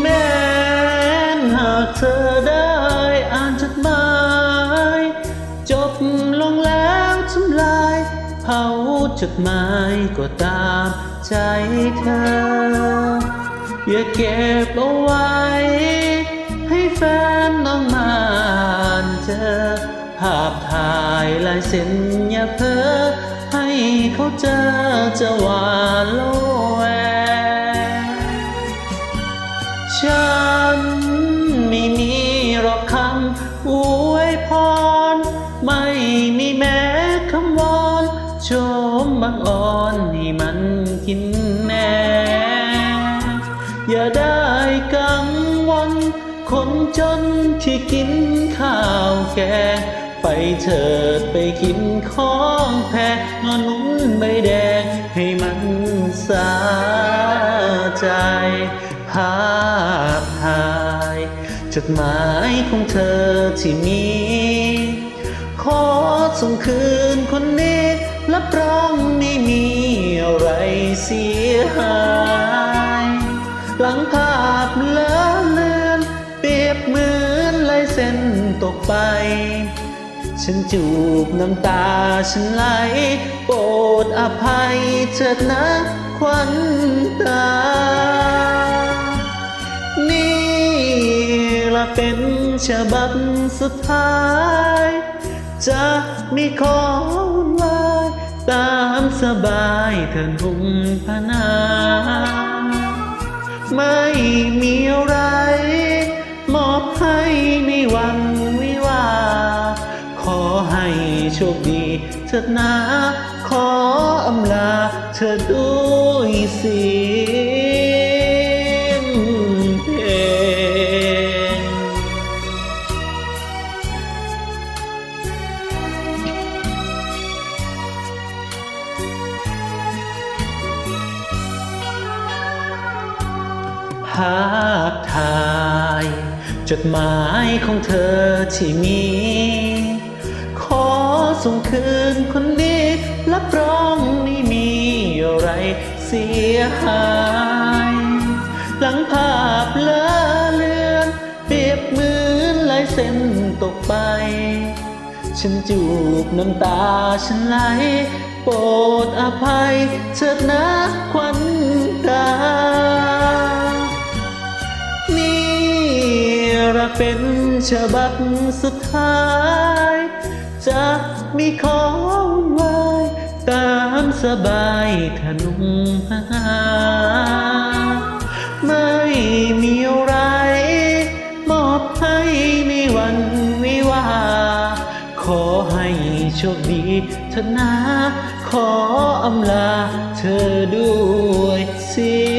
แม้นหากเธอได้อ่านจดหมาย จบลงแล้วทำลาย เผาจดหมายก็ตามใจเธอ อย่าเก็บเอาไว้ ให้แฟนน้องมอ่านเจอ ภาพถ่ายลายเซ็นอย่าเพ้อให้เขาเจอจะหวานโลแว ฉันไม่มีหรอกคำอวยพร ไม่มีแม้คำวอนชมบังอ่อนให้มันกินแน่อย่าได้กังวลคนจนที่กินข้าวแกงไปเถิดไปกินของแพงนอนนุ่นใบแดงให้มันสา จดหมายของเธอที่มี ขอส่งคืนคนนี้รับรองไม่มีอะไรเสียหาย หลังภาพเลอะเลือน เปรียบเหมือนลายเส้นตกไป ฉันจูบน้ำตาฉันไหล โปรดอภัยเถิดนะควันตา เป็นฉบับสุดท้าย จะมีขอวุ่นวายตามสบายเถินหุ่มพนา ไม่มีอะไร มอบให้ในวันวิวา ขอให้โชคดีเถิดนะ ขออำลาเธอด้วยเสีย ภาพถ่าย จดหมายของเธอที่มี ขอส่งคืนคนดีรับรองไม่มีอะไรเสียหาย หลังภาพเลอะเลือนเปรียบเหมือนลายเส้นตกไป ฉันจูบน้ำตาฉันไหลโปรดอภัยเถิดนะ ฉบับสุดท้าย จะมีขอวุ่นวายตามสบายถนุ่มหาไม่มีอะไร มอบให้ในวันวิวา ขอให้โชคดีเถอะนะ ขออำลาเธอด้วยเสี